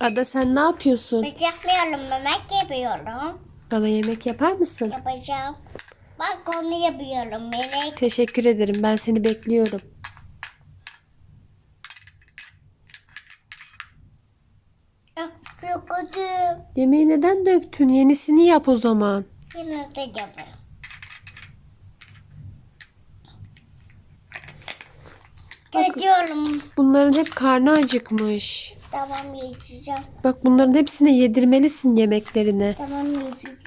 Ada sen ne yapıyorsun? Ben yapmıyorum. Yemek yapıyorum. Bana yemek yapar mısın? Yapacağım. Bak onu yapıyorum. Melek. Teşekkür ederim. Ben seni bekliyorum. Kötü. Yemeği neden döktün? Yenisini yap o zaman. Yine de yapayım. Çocuğum. Bunların hep karnı acıkmış. Tamam yiyeceğim. Bak bunların hepsine yedirmelisin yemeklerini. Tamam yiyeceğim.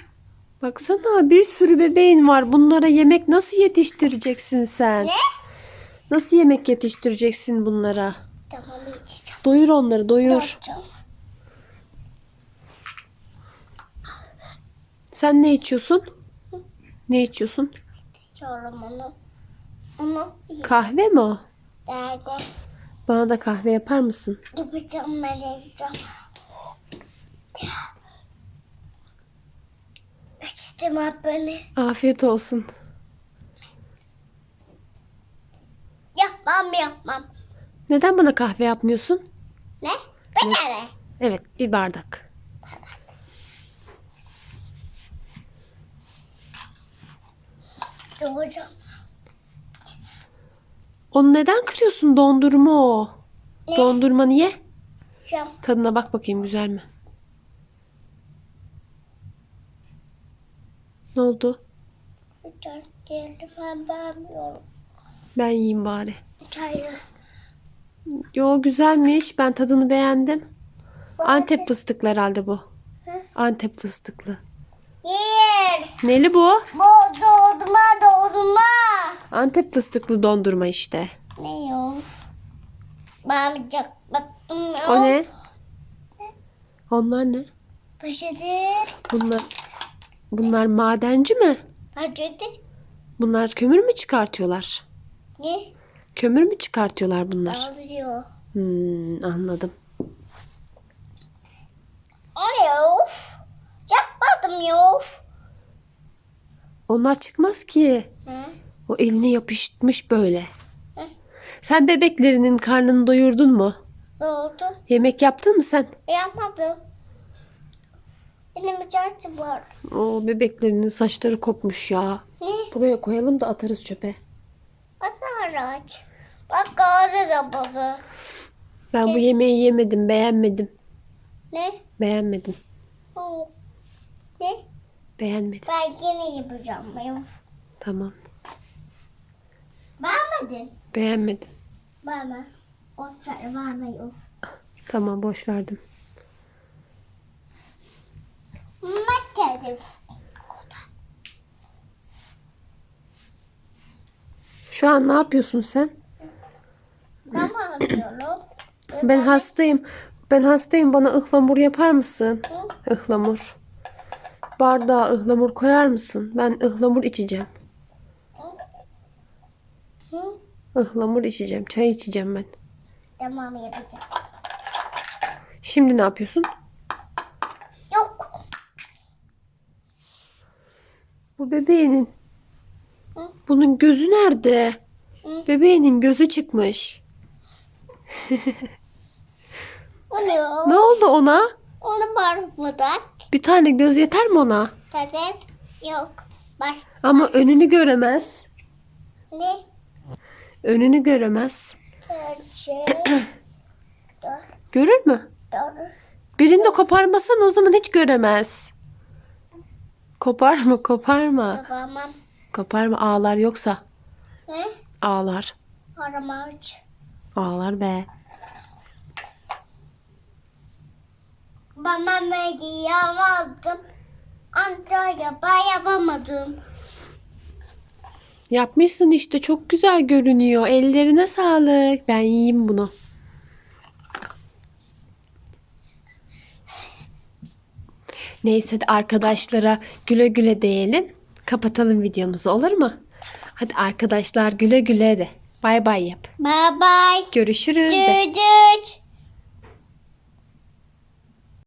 Baksana bir sürü bebeğin var. Bunlara yemek nasıl yetiştireceksin sen? Ne? Nasıl yemek yetiştireceksin bunlara? Tamam yiyeceğim. Doyur onları doyur. Yapacağım. Sen ne içiyorsun? Ne içiyorsun? Çocuğum onu. Onu Kahve mi o? nerede? Bana da kahve yapar mısın? Yapacağım yiyeceğim. İçtim beni. Afiyet olsun. Yapmam yapmam. Neden bana kahve yapmıyorsun? Ne? Bir tane. Evet bir bardak. Doğacağım. Onu neden kırıyorsun? Dondurma o. Ne? Dondurma niye? Yiyeceğim. Tadına bak bakayım güzel mi? Ne oldu? Ben yiyeyim bari. Hayır. Yo güzelmiş. Ben tadını beğendim. Antep fıstıklı herhalde bu. Antep fıstıklı. Yer. Neli bu? Bu doğdurma doğdurma. Antep fıstıklı dondurma işte. Ne? Ben çok baktım ya. O ne? Onlar ne? Peşedir. Bunlar bunlar madenci mi? Peşedir. Bunlar kömür mü çıkartıyorlar? Ne? Kömür mü çıkartıyorlar bunlar? Alıyor. Hmm, anladım. Alıyor. Yapmadım yok. Onlar çıkmaz ki. Hı? O eline yapışmış böyle. Hı? Sen bebeklerinin karnını doyurdun mu? Doğdu. Yemek yaptın mı sen? Yapmadım. Benim bir var. O bebeklerinin saçları kopmuş ya. Ne? Buraya koyalım da atarız çöpe. Araç? Bak orada da balı. Ben bu yemeği yemedim, beğenmedim. Ne? Beğenmedim. Ne? Beğenmedim. Ben yine yapacağım. Tamam. Vermedin. Beğenmedim. Çay verme yok. Tamam boş verdim. Şu an ne yapıyorsun sen? Tamam diyorum. Ben hastayım. Ben hastayım. Bana ıhlamur yapar mısın? Hı? Ihlamur. Bardağa ıhlamur koyar mısın? Ben ıhlamur içeceğim. Hı? Ihlamur içeceğim. Çay içeceğim ben. Tamam yapacağım. Şimdi ne yapıyorsun? Yok. Bu bebeğinin Hı? bunun gözü nerede? Hı? Bebeğinin gözü çıkmış. O ne o? Ne oldu ona? Onu var burada. Bir tane göz yeter mi ona? Zaten yok. Var. Ama önünü göremez. Ne? Önünü göremez. Görür mü? Doğru. Birini de koparmasan o zaman hiç göremez. Koparma koparma. Tamam. Koparma ağlar yoksa. Ne? Ağlar. Üç. Ağlar be. Bana yapamadım. Antalya ben yapamadım. Yapmışsın işte çok güzel görünüyor. Ellerine sağlık. Ben yiyeyim bunu. Neyse de arkadaşlara güle güle diyelim. Kapatalım videomuzu olur mu? Hadi arkadaşlar güle güle de. Bay bay yap. Bye bye. Görüşürüz de. Görüşürüz.